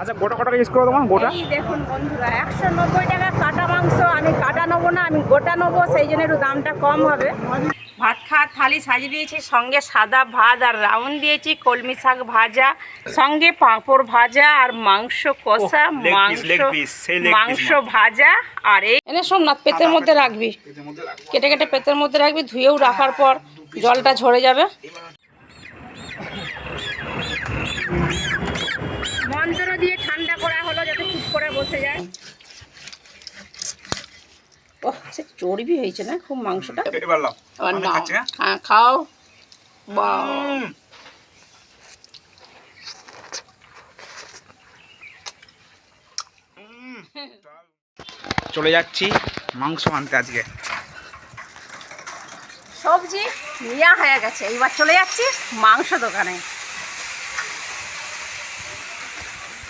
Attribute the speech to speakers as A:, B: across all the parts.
A: আচ্ছা গোটা কটা ইউজ করো তোমার? গোটা?
B: এই দেখুন বন্ধুরা একশো নব্বই টাকা কাটা মাংস আমি কাটা নেব না আমি গোটা নেব সেই জন্য একটু দামটা কম হবে। ভাত খাওয়ার থালি সাজিয়ে দিয়েছি সঙ্গে সাদা ভাত আর রাউন্ড দিয়েছি কলমি শাক ভাজা সঙ্গে পাঁপড় ভাজা আর মাংস কষা মাংস মাংস ভাজা আর এই এনে সোমনাথ পেটের মধ্যে রাখবি। কেটে কেটে পেটের মধ্যে রাখবি ধুয়েও রাখার পর জলটা ঝরে যাবে মন্ত্র দিয়ে ঠান্ডা করা হলো যাতে চুপ করে বসে যায়। সে চর্বি হয়েছে না? খুব মাংসটা। আবার
A: হ্যাঁ?
B: খাও। বা।
A: চলে যাচ্ছি মাংস আনতে আজকে।
B: সবজি নেওয়া হয়ে গেছে। এইবার চলে যাচ্ছি মাংস দোকানে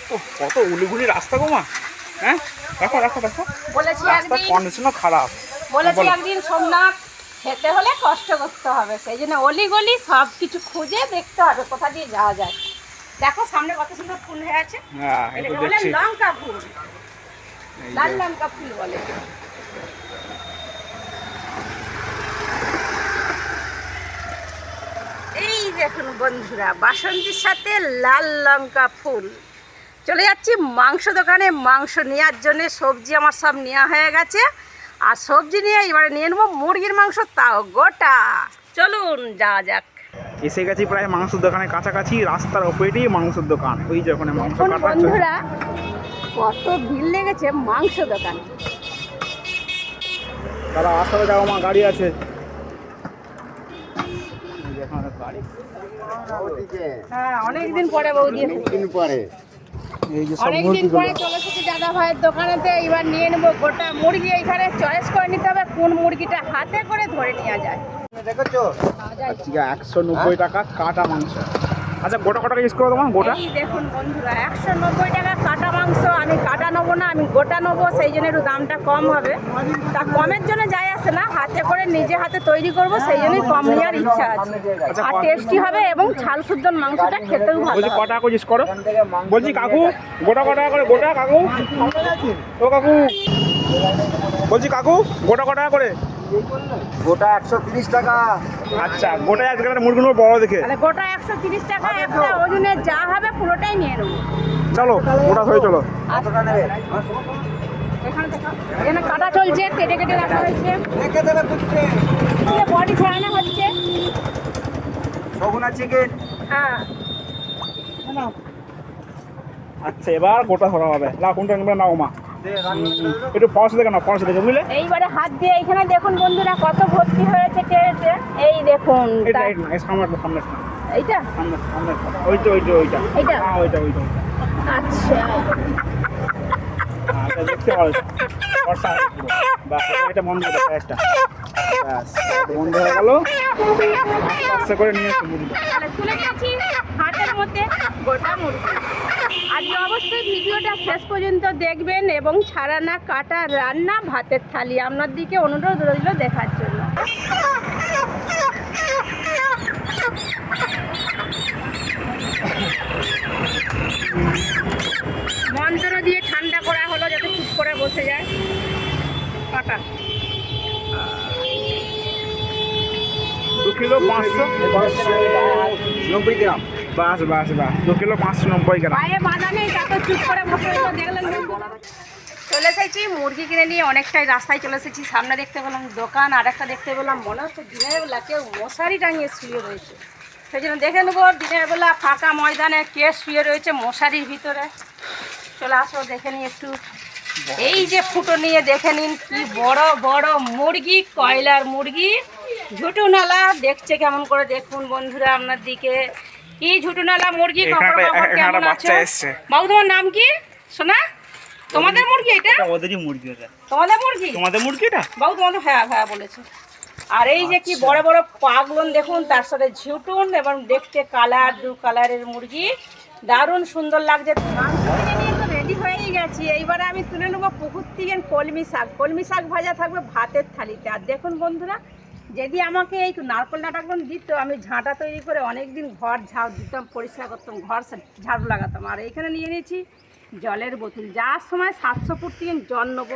A: ও কত উলিগুলি রাস্তা গো মা? হ্যাঁ? দেখো দেখো দেখো।
B: বলেছি
A: রাস্তার
B: একদিন
A: কন্ডিশনও খারাপ।
B: বলেছি একদিন সোমনাথ খেতে হলে কষ্ট করতে হবে সেই জন্য অলি গলি সব কিছু খুঁজে দেখতে হবে কোথা দিয়ে যাওয়া যায়। দেখো সামনে কত সুন্দর ফুল হয়ে আছে।
A: হ্যাঁ
B: লঙ্কা ফুল। লাল লঙ্কা ফুল বলে। এই দেখুন বন্ধুরা বাসন্তীর সাথে লাল লঙ্কা ফুল। চলে যাচ্ছি মাংস দোকানে মাংস নেওয়ার জন্যে সবজি আমার সব নেওয়া হয়ে গেছে। আর সবজি নিয়ে এবারে নিয়ে নেব মুরগির মাংস তাও গোটা। চলুন যাওয়া যাক।
A: এসে গেছি প্রায় মাংসের দোকানের কাছাকাছি রাস্তার ওপরেই মাংসের দোকান। ওই যে ওখানে মাংস
B: বন্ধুরা কত ভিড় লেগেছে মাংস দোকানে।
A: দাদা আসলে যাও আমার গাড়ি আছে।
B: হ্যাঁ অনেকদিন পরে বৌদি এসেছে।
C: দিন পরে।
A: এই যে সব
B: অনেকদিন পরে চলে এসেছি দাদা ভাইয়ের দোকানেতে এবার নিয়ে নেব। গোটা মুরগি এখানে চয়েস করে নিতে হবে কোন মুরগিটা হাতে করে ধরে নেওয়া যায়।
C: দেখেছ?
A: আজকে একশো নব্বই টাকা কাটা মাংস। আচ্ছা গোটা কটা ইউজ করো তোমার? গোটা?
B: এই দেখুন বন্ধুরা একশো নব্বই টাকা কাটা মাংস আমি কাটা নেব না আমি গোটা নেব সেই জন্য একটু দামটা কম হবে। তা কমের জন্য যাই আসে না হাতে করে নিজে হাতে তৈরি করব সেই জন্যই কম নেওয়ার ইচ্ছা আছে।
A: আচ্ছা,
B: আর টেস্টি হবে এবং ছাল শুদ্ধ মাংসটা খেতেও ভালো
A: বলছি কটা করে ইউজ করো? বলছি কাকু গোটা কটা করে গোটা কাকু? ও কাকু বলছি কাকু গোটা কটা করে?
C: গোটা একশো তিরিশ টাকা।
A: আচ্ছা গোটা একটা মুরগি নেব বড় দেখে।
B: গোটা একশো তিরিশ টাকা একটা ওজনে যা হবে পুরোটাই নিয়ে নেব।
A: চলো গোটা ধরে চলো।
B: এখানে কাটা চলছে কেটে কেটে রাখা হয়েছে।
C: রেখে দেবে বুঝছে
B: বডি ছাড়ানো হচ্ছে।
C: সগুনা চিকেন
B: হ্যাঁ।
A: আচ্ছা এবার গোটা ধরা হবে। না কোনটা নেবে নাও মা। হুম, একটু পয়সা দেখে না দেখে বুঝলে?
B: এইবারে হাত দিয়ে এখানে দেখুন বন্ধুরা কত ভর্তি হয়েছে টেরেছে। এই দেখুন
A: এটা সামনে সামনে
B: এইটা?
A: সামনে সামনে ওইটা ওইটা ওইটা।
B: এইটা?
A: হ্যাঁ ওইটা ওইটা
B: আচ্ছা।
A: আচ্ছা দেখতে পারো। বর্ষা বাস এটা বন্ধ করে একটা। এটা বন্ধ হয়ে গেল। আস্তে আস্তে করে নিয়ে এসে
B: হাটের মধ্যে গোটা মুরগি। আজকে অবশ্যই ভিডিওটা শেষ পর্যন্ত দেখবেন এবং ছাড়ানা কাটা রান্না ভাতের থালি। আপনার দিকে অনুরোধ রইল দেখার জন্য। মন্ত্র দিয়ে ঠান্ডা করা হলো যাতে চুপ করে বসে যায়। কাটা।
A: দু কিলো পাঁচশো
C: নব্বই গ্রাম।
A: বাস বাস বাস। দু কিলো পাঁচশো নব্বই গ্রাম?
B: চলে এসেছি মুরগি কিনে নিয়ে অনেকটাই রাস্তায় চলে এসেছি। সামনে দেখতে পেলাম দোকান আর একটা দেখতে পেলাম মনে হচ্ছে দিনের বেলা কেউ মশারি টাঙিয়ে শুয়ে রয়েছে। সেই জন্য দেখে নেব দিনের বেলা ফাঁকা ময়দানে কে শুয়ে রয়েছে মশারির ভিতরে। চলে আসো দেখে নিই একটু। এই যে ফুটো নিয়ে দেখে নিন কি বড় বড় মুরগি কয়লার মুরগি। ঝুটুনালা দেখছে কেমন করে দেখুন বন্ধুরা আপনার দিকে। কি ঝুটুনালা মুরগি কেমন আছে? বাবু তোমার নাম কি? সোনা? তোমাদের মুরগি এটা?
A: ওদেরই মুরগি
B: তোমাদের মুরগি?
A: তোমাদের মুরগিটা
B: বাবু তোমাদের হ্যাঁ হ্যাঁ বলেছে। আর এই যে কি বড় বড় পাগলন দেখুন তার সাথে ঝুটুন এবং দেখতে কালার দু কালারের মুরগি। দারুণ সুন্দর লাগছে। রেডি হয়েই গেছি। এইবারে আমি তুলে নেব পুকুর থেকে কলমি শাক। কলমি শাক ভাজা থাকবে ভাতের থালিতে। আর দেখুন বন্ধুরা যদি আমাকে এই নারকল নাটাকন দিত আমি ঝাঁটা তৈরি করে অনেক দিন ঘর ঝাড় দিতাম পরিষ্কার করতাম ঘর ঝাড়ু লাগাতাম। আর এইখানে নিয়ে নিয়েছি জলের বোতল। যাওয়ার সময় সাতশো ফুট থেকে জল নেব।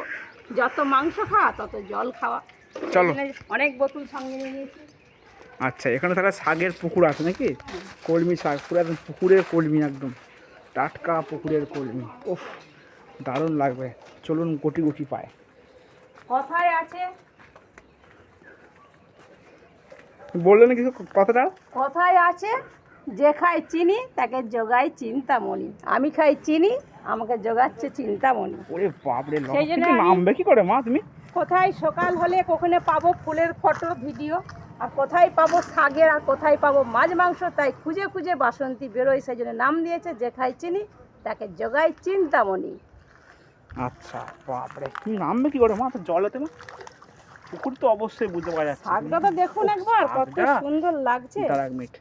B: যত মাংস খাওয়া তত জল খাওয়া।
A: চলো।
B: অনেক বোতল সঙ্গে নিয়ে নিয়েছি।
A: আচ্ছা এখানে তাহলে শাকের পুকুর আছে নাকি? কলমি শাক পুরো একদম পুকুরের কলমি একদম। টাটকা পুকুরের কলমি। ওফ দারুণ লাগবে। চলুন গুটি গুটি পায়।
B: কথায় আছে
A: বললেন কিছু কথাটা?
B: কথায় আছে যে খায় চিনি তাকে জোগায় চিন্তামণি। আমি খাই চিনি আমাকে জোগাচ্ছে চিন্তামণি।
A: ওরে বাপরে
B: সেই জন্য
A: নামবে কি করে মা তুমি?
B: কোথায় সকাল হলে কখনো পাবো ফুলের ফটো ভিডিও আর কোথায় পাবো শাকের আর কোথায় পাবো মাছ মাংস তাই খুঁজে খুঁজে বাসন্তী বেরোয় সেই জন্য নাম দিয়েছে যে খাই চিনি তাকে জোগায় চিন্তামণি।
A: আচ্ছা বাপরে কি নামবে কি করে মা? তো জলেতে মা পুকুর তো অবশ্যই বুঝতে পারা যাচ্ছে।
B: শাকটা তো দেখুন একবার কত সুন্দর লাগছে।
A: দাঁড়া এক মিনিট।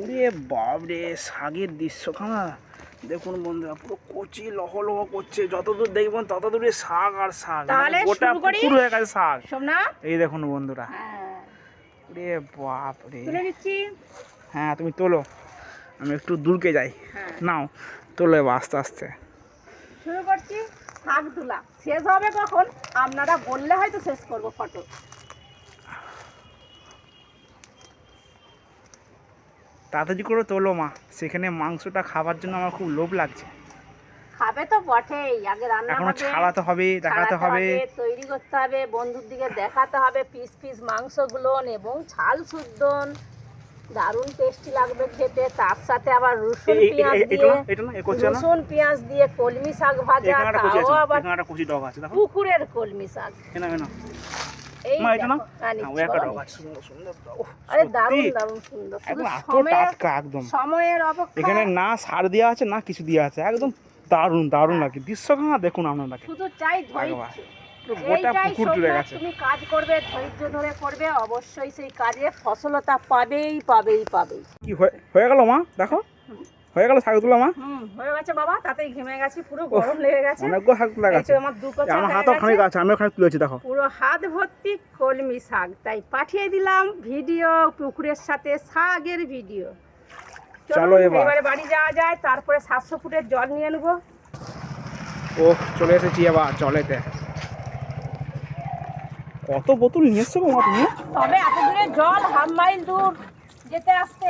A: ওরে বাপরে শাগের দৃশ্যখানা দেখুন বন্ধুরা পুরো কচি লহ লহ করছে। যত দূর দেখবেন তত দূরে শাক আর শাক। মানে
B: তাহলে
A: গোটা? পুকুর হয়ে গেছে শাক। এই দেখুন বন্ধুরা।
B: হ্যাঁ,
A: রে
B: তুলে নিচ্ছি।
A: হ্যাঁ তুমি তোলো। আমি একটু দূরকে যাই।
B: হ্যাঁ।
A: নাও তোলো এবার আস্তে আস্তে।
B: শুরু করছি। শাক তোলা শেষ হবে কখন? আপনারা বললে হয়তো শেষ করব ফটো।
A: তাড়াতাড়ি করে তোলো মা। সেখানে মাংসটা খাবার জন্য আমার খুব লোভ লাগছে।
B: খাবে তো বটেই। আগে রান্না
A: এখনও
B: হবে
A: ছাড়াতে হবে দেখাতে হবে।
B: তৈরি করতে হবে বন্ধুর দিকে দেখাতে হবে পিস পিস মাংসগুলো এবং ছাল শুদ্ধ দারুণ টেস্টি লাগবে খেতে। তার সাথে আবার রসুন পেঁয়াজ দিয়ে
A: না এটা না? এ করছে না?
B: রসুন পেঁয়াজ দিয়ে কলমি শাক ভাজা
A: এখানে
B: তাও আবার পুকুরের কলমি শাক।
A: এখানে না সার দেওয়া আছে না কিছু দেওয়া আছে। একদম দারুণ দারুণ লাগে। দৃশ্যখানা দেখুন আপনাকে
B: শুধু চাই
A: গোটা পুকুর জুড়ে গেছে।
B: তুমি কাজ করবে ধৈর্য ধরে করবে অবশ্যই সেই কাজে ফসলতা পাবেই পাবেই পাবেই।
A: কি হয়ে গেল মা? দেখো। হয়ে গেল শাক তোলা মা?
B: হয়ে গেছে বাবা ঘেমে গেছি পুরো গরম লেগে গেছে।
A: অনেকগুলো শাক তোলা গেছে।
B: আমার দু কোচা
A: আমার হাতও খানিক আছে আমি ওখানে তুলেছি দেখো।
B: পুরো হাত ভর্তি কলমি শাক। তাই পাঠিয়ে দিলাম ভিডিও পুকুরের সাথে শাকের ভিডিও।
A: চলো এবার।
B: এবারে বাড়ি যাওয়া যায় তারপরে সাতশো ফুটের জল নিয়ে নেব।
A: ও চলে এসেছি এবার জলেতে। কত বোতল নিয়ে এসছো গো মা তুমি?
B: তবে এত দূরে জল হাফ মাইল দূর যেতে আসতে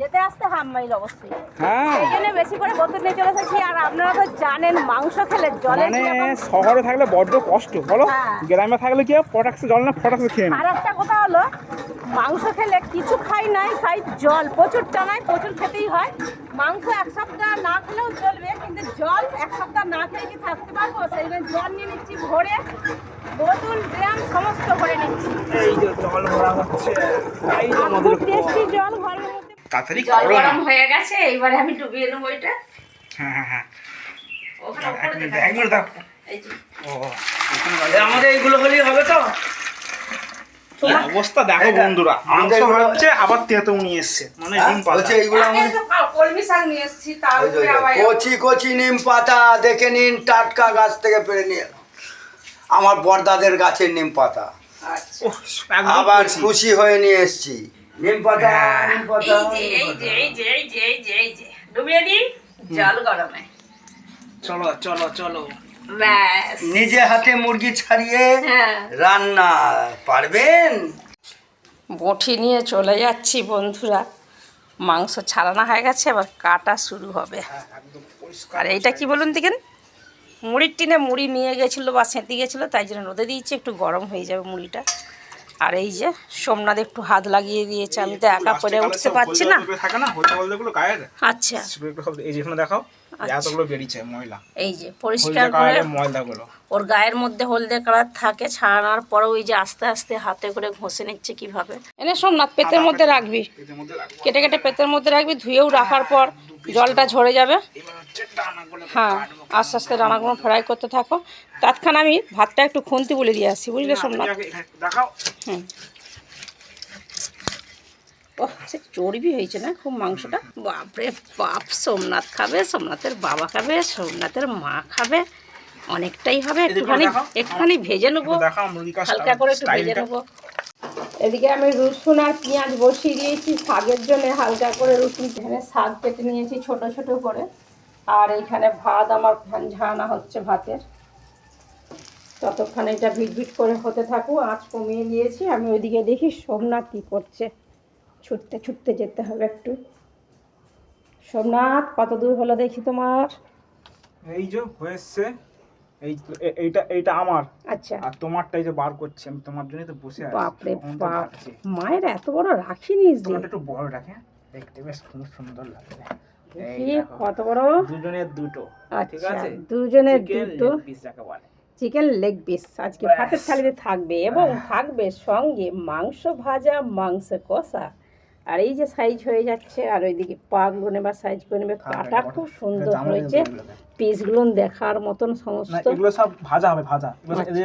B: যেতে আসতে হাফ মাইল অবশ্যই।
A: হ্যাঁ।
B: সেই জন্য বেশি করে বোতল নিয়ে চলে এসেছি আর আপনারা তো জানেন মাংস খেলে জলে
A: মানে শহরে থাকলে বড্ড কষ্ট বলো?
B: হ্যাঁ।
A: গ্রামে থাকলে কি পটাক্সে জল না ফটাক্সে খেয়ে
B: আর একটা কথা হলো মাংস খেলে কিছু খাই নাই খাই জল। প্রচুর টানায় প্রচুর খেতেই হয়। মাংস এক সপ্তাহ না খেলেও চলবে কিন্তু জল এক সপ্তাহ না খেলে কি থাকতে পারব? সেই জন্য জল নিয়ে নিচ্ছি ভরে বোতল ড্রাম সমস্ত ভরে নিচ্ছি।
A: এই যে জল ভরা হচ্ছে এই যে আমাদের
B: টেস্টি জল ঘরের মধ্যে
A: তাড়াতাড়ি
B: জল গরম হয়ে গেছে এইবারে আমি ডুবিয়ে নেব এটা।
A: হ্যাঁ হ্যাঁ হ্যাঁ।
B: ওখানে উপরে
A: মিনিট এক মিনিট দাও।
B: এই যে।
A: ও আমাদের এইগুলো হলেই হবে তো? অবস্থা দেখো বন্ধুরা মাংস হচ্ছে আবার তেঁতুল নিয়ে এসছে মানে ডিম পাতা।
C: এইগুলো
B: কলমি শাক নিয়ে এসেছি তার
C: ওই যে,
B: উপরে আবার
C: কচি কচি নিম পাতা দেখে নিন টাটকা গাছ থেকে পেরে নিয়ে এলাম। আমার বড়দাদের গাছের নিম পাতা।
B: আচ্ছা।
C: আবার খুশি হয়ে নিয়ে এসছি। নিম পাতা
A: হ্যাঁ।
C: নিম পাতা
B: এই যে এই যে এই যে এই যে এই যে ডুবিয়ে দিই? জল গরমে।
A: চলো চলো চলো।
C: নিজে হাতে মুরগি ছাড়িয়ে
B: হ্যাঁ।
C: রান্না পারবেন?
B: বঁটি নিয়ে চলে যাচ্ছি বন্ধুরা। মাংস ছাড়ানো হয়ে গেছে এবার কাটা শুরু হবে। আর এইটা কি বলুন দেখেন? মুড়ির টিনে মুড়ি নিয়ে গেছিল বা সেঁতে গেছিল তাই জন্য রোদে দিয়েছি একটু গরম হয়ে যাবে মুড়িটা। আর এই যে সোমনাথ একটু হাত লাগিয়ে দিয়েছে আমি তো একা করে উঠতে পারছি না। আচ্ছা।
A: দেখাও। এতগুলো বেরিয়েছে ময়লা।
B: এই যে পরিষ্কার করে
A: কালারের ময়লা গুলো
B: ওর গায়ের মধ্যে হলদে কালার থাকে ছাড়ানোর পরে ওই যে আস্তে আস্তে হাতে করে ঘষে নিচ্ছে কীভাবে। এনে সোমনাথ পেটের মধ্যে রাখবি।
A: এদের মধ্যে রাখব।
B: কেটে কেটে পেটের মধ্যে রাখবি ধুয়েও রাখার পর জলটা ঝরে যাবে।
A: ডানাগুলো
B: হ্যাঁ আস্তে আস্তে রান্নাগুলো ফ্রাই করতে থাকো। তৎক্ষণ আমি ভাতটা একটু খুন্তি বলে দিয়ে আসি বুঝলে সোমনাথ
A: এখানে দেখাও।
B: হুম। ও সে চর্বি হয়েছে না খুব মাংসটা? বাপরে বাপ সোমনাথ খাবে সোমনাথের বাবা খাবে সোমনাথের মা খাবে অনেকটাই হবে। একটুখানি একটুখানি ভেজে নেব। হালকা করে একটু ভেজে নেব। এদিকে আমি রসুন আর পেঁয়াজ বসিয়ে দিয়েছি শাকের জন্য হালকা করে রসুন এখানে শাক কেটে নিয়েছি ছোট ছোট করে। আর এইখানে ভাত আমার ঝাড়ানো হচ্ছে ভাতের। ততক্ষণ এটা ভিট করে হতে থাকুক। আঁচ কমিয়ে দিয়েছি। আমি ওইদিকে দেখি সোমনাথ কী করছে। ছুটতে ছুটতে যেতে হবে একটু। সোমনাথ কত দূর হলো দেখি তোমার?
A: এই যে হয়েছে এই এইটা এইটা আমার।
B: আচ্ছা।
A: আর তোমারটাই যে বার করছি আমি তোমার জন্যই তো বসে আছি। কখন তো
B: বাপ। মায়ের এত বড় রাখি নিস যে
A: তোমারটা একটু বড় রাখে দেখতে বেশ খুব সুন্দর লাগবে
B: কত বড়?
A: দুজনের দুটো ঠিক
B: আচ্ছা
A: আছে?
B: দুজনের দুটো।
A: পিস যাকে বলে।
B: চিকেন লেগ পিস আজকে। ভাতের থালিতে থাকবে এবং থাকবে সঙ্গে মাংস ভাজা মাংস কষা। আর এই যে সাইজ হয়ে যাচ্ছে আর ওইদিকে পাগুলো নেবার সাইজ করে নেবে কাটা খুব সুন্দর হয়েছে। পিসগুলো দেখার মতন সমস্ত।
A: এগুলো সব ভাজা হবে ভাজা।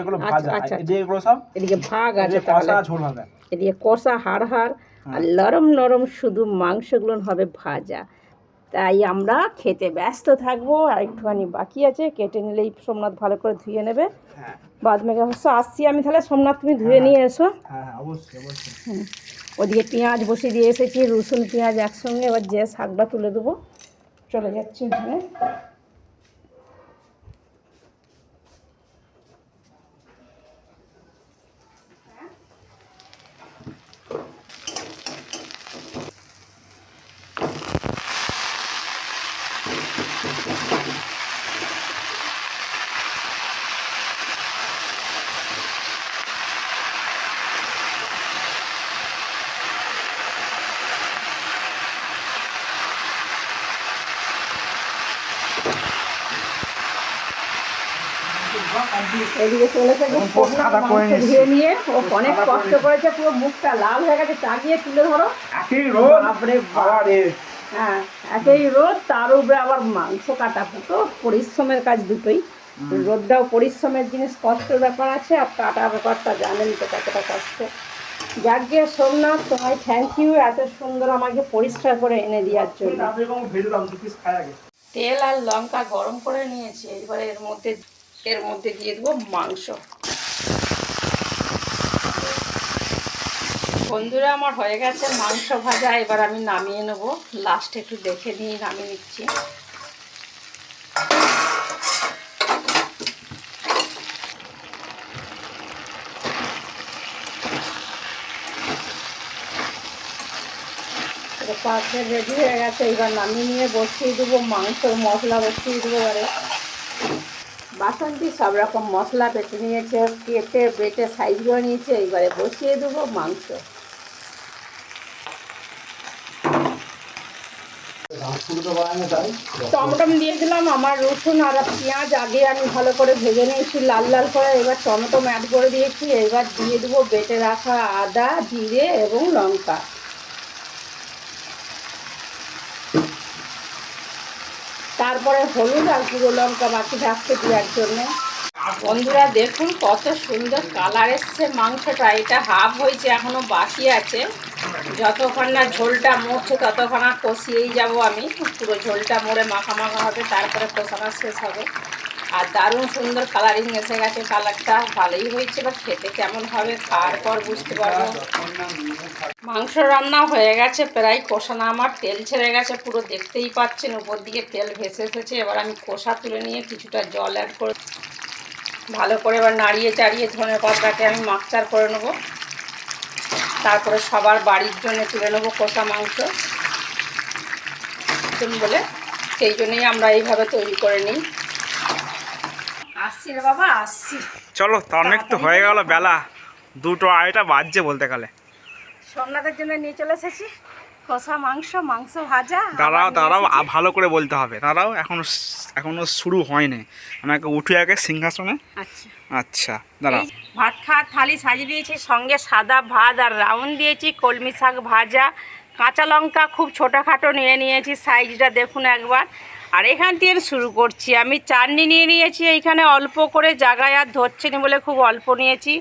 A: এগুলো
B: আচ্ছা, আচ্ছা,
A: ভাজা।
B: আচ্ছা,
A: এই যে এগুলো সব
B: এদিকে ভাগ আছে
A: কষা ঝোল হবে।
B: এদিকে কষা হাড় হাড় আর নরম নরম শুধু মাংসগুলো হবে ভাজা। তাই আমরা খেতে ব্যস্ত থাকব আর একটুখানি বাকি আছে। কেটে নিলেই সোমনাথ ভালো করে ধুয়ে নেবে।
A: হ্যাঁ।
B: বাদ মেঘে অবশ্য আসছি আমি তাহলে সোমনাথ তুমি ধুয়ে নিয়ে এসো।
A: হ্যাঁ হ্যাঁ অবশ্যই অবশ্যই।
B: ওদিকে পেঁয়াজ বসিয়ে দিয়ে এসেছি, রসুন, পেঁয়াজ একসঙ্গে, এবার যে শাকটা তুলে দেবো। চলে যাচ্ছি ওখানে এদিকে চলে
A: নিয়েছি।
B: ধুয়ে নিয়ে ও অনেক কষ্ট করেছে পুরো মুখটা লাল হয়ে গেছে চাগিয়ে তুলে ধরো।
A: একই রোদ।
B: বাপরে বাপ। হ্যাঁ একই রোদ তার উপরে আবার মাংস কাটা তো পরিশ্রমের কাজ দুটোই। রোদটাও পরিশ্রমের জিনিস কষ্টের ব্যাপার আছে আর কাটা ব্যাপারটা জানেন তো কতটা কষ্ট। যাক গিয়ে সোমনাথ তোমায় থ্যাংক ইউ এত সুন্দর আমাকে পরিষ্কার করে এনে দেওয়ার জন্য। তেল আর লঙ্কা গরম করে নিয়েছি এবারে এর মধ্যে এর মধ্যে দিয়ে দেবো মাংস। বন্ধুরা, আমার হয়ে গেছে মাংস ভাজা। এবার আমি নামিয়ে নেব। লাস্ট একটু দেখে নিয়ে নামিয়ে নিচ্ছি। পাশে রেডি হয়ে গেছে। এবার নামিয়ে নিয়ে বসিয়ে দেবো মাংসর মশলা বসিয়ে দেবো এবারে। বাসন্তী সব রকম মশলা বেটে নিয়েছে কেটে বেটে সাইজ করে নিয়েছে এবারে বসিয়ে দেবো মাংস। টমেটম দিয়ে দিলাম আমার রসুন আর পেঁয়াজ আগে আমি ভালো করে ভেজে নিয়েছি লাল লাল করে। এবার টমেটো অ্যাড করে দিয়েছি এবার দিয়ে দেবো বেটে রাখা আদা জিরে এবং লঙ্কা। তারপরে হলুদ আর গুঁড়ো লঙ্কা বাকি থাকছে দেওয়ার জন্য। বন্ধুরা, দেখুন কত সুন্দর কালার এসছে মাংসটা। এটা হাফ হয়েছে, এখনও বাকি আছে। যতক্ষণ না ঝোলটা মরছে ততক্ষণ কষিয়েই যাব আমি। পুরো ঝোলটা মরে মাখা মাখা হবে, তারপরে কষানো শেষ হবে। আর দারুণ সুন্দর কালারিং এসে গেছে কালারটা ভালোই হয়েছে বা খেতে কেমন হবে খাওয়ার পর বুঝতে পারব। মাংস রান্না হয়ে গেছে, প্রায় কষানো আমার তেল ছেড়ে গেছে, পুরো দেখতেই পাচ্ছেন, উপর দিকে তেল ভেসে এসেছে। এবার আমি কষা তুলে নিয়ে কিছুটা জল অ্যাড করে ভালো করে এবার নাড়িয়ে চাড়িয়ে ধনে পাতাটাকে আমি মাকচার করে নেব। তারপরে সবার বাড়ির জন্য তুলে নেব কষা মাংস। বলে সেই জন্যই আমরা এইভাবে তৈরি করে নিই। আসছি রে বাবা আসছি।
A: চলো তা অনেক তো হয়ে গেল বেলা। দুটো আড়াইটা বাজছে বলতে গেলে।
B: সোমনাথের জন্য নিয়ে চলে এসেছি। কষা মাংস মাংস ভাজা
A: দাঁড়াও দাঁড়াও ভালো করে বলতে হবে। দাঁড়াও এখনও এখনও শুরু হয়নি। আমাকে উঠে আগে সিংহাসনে।
B: আচ্ছা।
A: আচ্ছা দাঁড়াও।
B: ভাত খাওয়ার থালি সাজিয়ে দিয়েছি সঙ্গে সাদা ভাত আর রাউন্ড দিয়েছি কলমি শাক ভাজা কাঁচা লঙ্কা খুব ছোটোখাটো নিয়ে নিয়েছি সাইজটা দেখুন একবার। আর এখান থেকে শুরু করছি। আমি চাটনি নিয়ে নিয়েছি এইখানে অল্প করে জায়গায় আর ধরছে না বলে খুব অল্প নিয়েছি।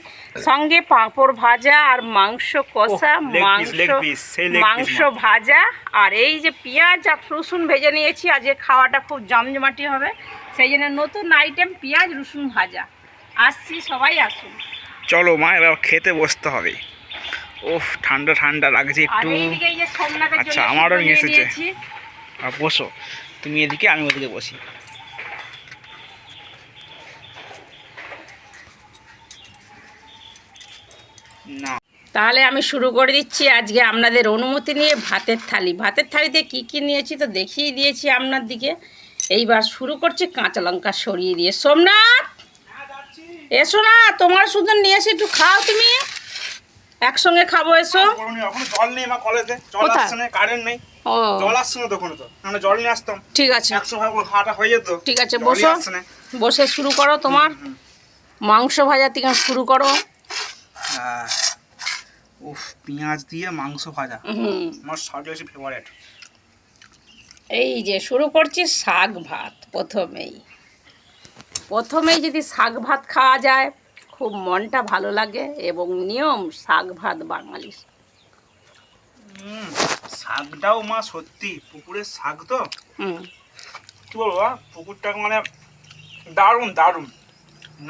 B: সঙ্গে পাঁপড় ভাজা আর মাংস কষা মাংস মাংস। ভাজা আর এই যে পেঁয়াজ আর রসুন ভেজে নিয়েছি আজকে খাওয়াটা খুব জমজমাটি হবে সেই জন্য নতুন আইটেম পেঁয়াজ রসুন ভাজা। আসছি সবাই আসুন।
A: চলো মা এবার খেতে বসতে হবে। ওফ ঠান্ডা ঠান্ডা লাগছে একটু। আচ্ছা, আমারও নিয়ে এসেছে। বসো। তুমি এদিকে, আমি ওদিকে বসি। না।
B: তাহলে আমি শুরু করে দিচ্ছি আজকে আপনাদের অনুমতি নিয়ে ভাতের থালি। ভাতের থালিতে কি কি নিয়েছি তো দেখিয়ে দিয়েছি আপনার দিকে। এইবার শুরু করছি কাঁচা লঙ্কা সরিয়ে দিয়ে। সোমনাথ! এসো না, তোমার শুধু নিয়ে এসে একটু খাও তুমি। একসঙ্গে খাব এসো।
A: জল নেই মা কলেজে। জল? আসছে না কারেন্ট নেই। জল আসছে না তখন তো। আমরা জল নিয়ে আসতাম।
B: ঠিক আছে।
A: একশো খাওয়াটা হয়ে যেত।
B: ঠিক আছে বসো। বসে শুরু করো তোমার। মাংস ভাজা থেকে শুরু করো।
A: উফ পেঁয়াজ দিয়ে মাংস ভাজা। আমার সবচেয়ে বেশি ফেভারিট
B: এই যে শুরু করছি শাক ভাত প্রথমেই। প্রথমেই যদি শাক ভাত খাওয়া যায় খুব মনটা ভালো লাগে এবং নিয়ম শাক ভাত বাঙালির
A: শাকটাও মা সত্যি পুকুরের শাক তো। কি বলব পুকুরটা মানে দারুণ দারুণ।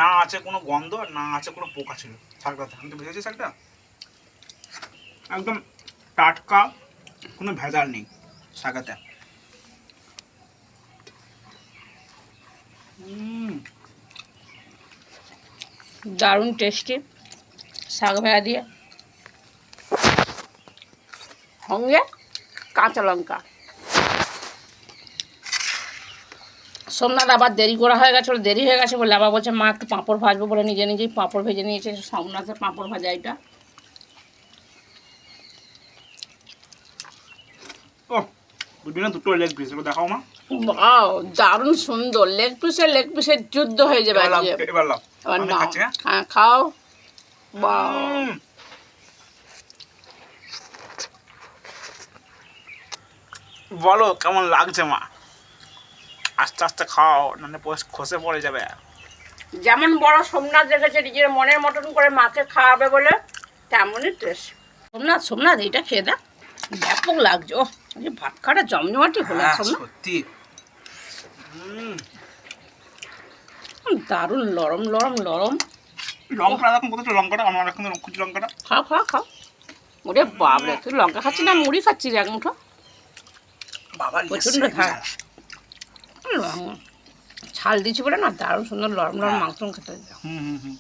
A: না আছে কোনো গন্ধ না আছে কোনো পোকা ছিল। শাকটাতে আমি তো ভেজেছি শাকটা একদম টাটকা কোনো ভেজাল নেই শাকাতে
B: দারুণ টেস্টি শাক ভাজা দিয়ে। সঙ্গে কাঁচা লঙ্কা। সোমনাথ আবার দেরি করা হয়ে গেছে দেরি হয়ে গেছে বলে আবার বলছে, মা একটু পাঁপড় ভাজবো বলে নিজে নিজেই পাঁপড় ভেজে নিয়েছে সোমনাথের পাঁপড় ভাজা এটা
A: ও বুঝবি দুটো লেগ পিস এবার দেখাও মা।
B: বাও দারুণ সুন্দর। লেগ পিসের লেগ পিসের যুদ্ধ হয়ে যাবে
A: এবার লাও, এবার
B: নাও।
A: হ্যাঁ?
B: হ্যাঁ খাও। বাও
A: বলো কেমন লাগছে মা? আস্তে আস্তে খাও নাহলে খসে পড়ে যাবে।
B: যেমন বড় সোমনাথ রেখেছে নিজের মনের মতন করে মাকে খাওয়াবে বলে তেমনই টেস্ট সোমনাথ সোমনাথ এইটা খেয়ে দেখ। ব্যাপক লাগছে ও ভাত খাটা জমজমাটি হলো
A: হ্যাঁ, সত্যি।
B: দারুণ লরম লরম লরম
A: লঙ্কাটা দেখুন কত লঙ্কাটা আমার এখন কুচি লঙ্কাটা।
B: খাও খাও খাও। ওরে বাবরে তুই লঙ্কা খাচ্ছিস না মুড়ি খাচ্ছিস এক মুঠো?
A: বাবা
B: প্রচণ্ড ঝাল। ছাল দিয়েছি বলে না দারুণ সুন্দর লরম লরম মাংস খেতে
A: হুম হুম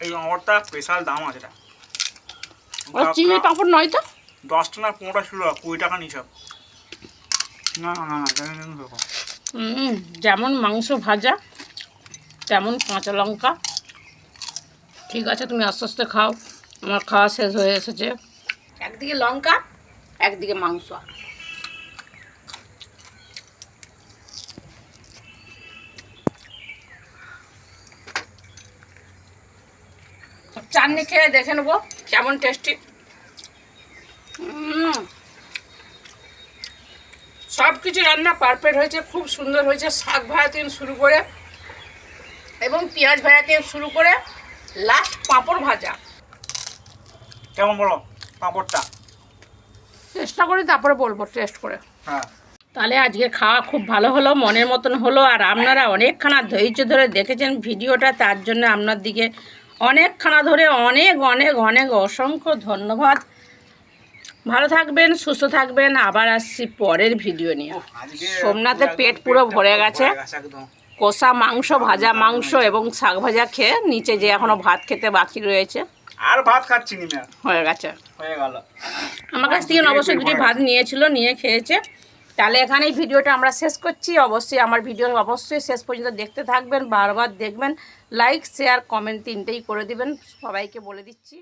A: এই লঙ্কাটা স্পেশাল দাম আছে এটা।
B: চিনি পাঁপড় নয় তো?
A: দশটা না পনেরোটা ছিল কুড়ি টাকা নিছ না না না
B: যেমন মাংস ভাজা তেমন কাঁচা লঙ্কা। ঠিক আছে তুমি আস্তে আস্তে খাও। আমার খাওয়া শেষ হয়ে এসেছে। একদিকে লঙ্কা একদিকে মাংস। চাটনি খেয়ে দেখে নেব। কেমন টেস্টি সব কিছু রান্না পারফেক্ট হয়েছে খুব সুন্দর হয়েছে। শাক ভাজা থেকে শুরু করে এবং পেঁয়াজ ভাজা থেকে শুরু করে লাস্ট পাঁপড় ভাজা।
A: কেমন বলো পাঁপড়টা?
B: চেষ্টা করি তারপরে বলব টেস্ট করে।
A: হ্যাঁ।
B: তাহলে আজকে খাওয়া খুব ভালো হলো মনের মতন হলো। আর আপনারা অনেকখানা ধৈর্য ধরে দেখেছেন ভিডিওটা তার জন্য আপনার দিকে অনেকখানা ধরে অনেক অনেক অনেক অসংখ্য ধন্যবাদ। ভালো থাকবেন সুস্থ থাকবেন। আবার আসছি পরের ভিডিও নিয়ে। সোমনাথের পেট পুরো ভরে গেছে। কষা মাংস ভাজা মাংস এবং শাক ভাজা খেয়ে নিচে যে এখনও ভাত খেতে বাকি রয়েছে।
A: আর ভাত খাচ্ছি
B: হয়ে গেছে।
A: হয়ে গেল।
B: আমার কাছ থেকে অবশ্যই দুটি ভাত নিয়েছিল নিয়ে খেয়েছে। তাহলে এখানেই ভিডিওটা আমরা শেষ করছি। অবশ্যই আমার ভিডিও অবশ্যই শেষ পর্যন্ত দেখতে থাকবেন, বারবার দেখবেন লাইক শেয়ার কমেন্ট তিনটেই করে দিবেন। সবাইকে বলে দিচ্ছি।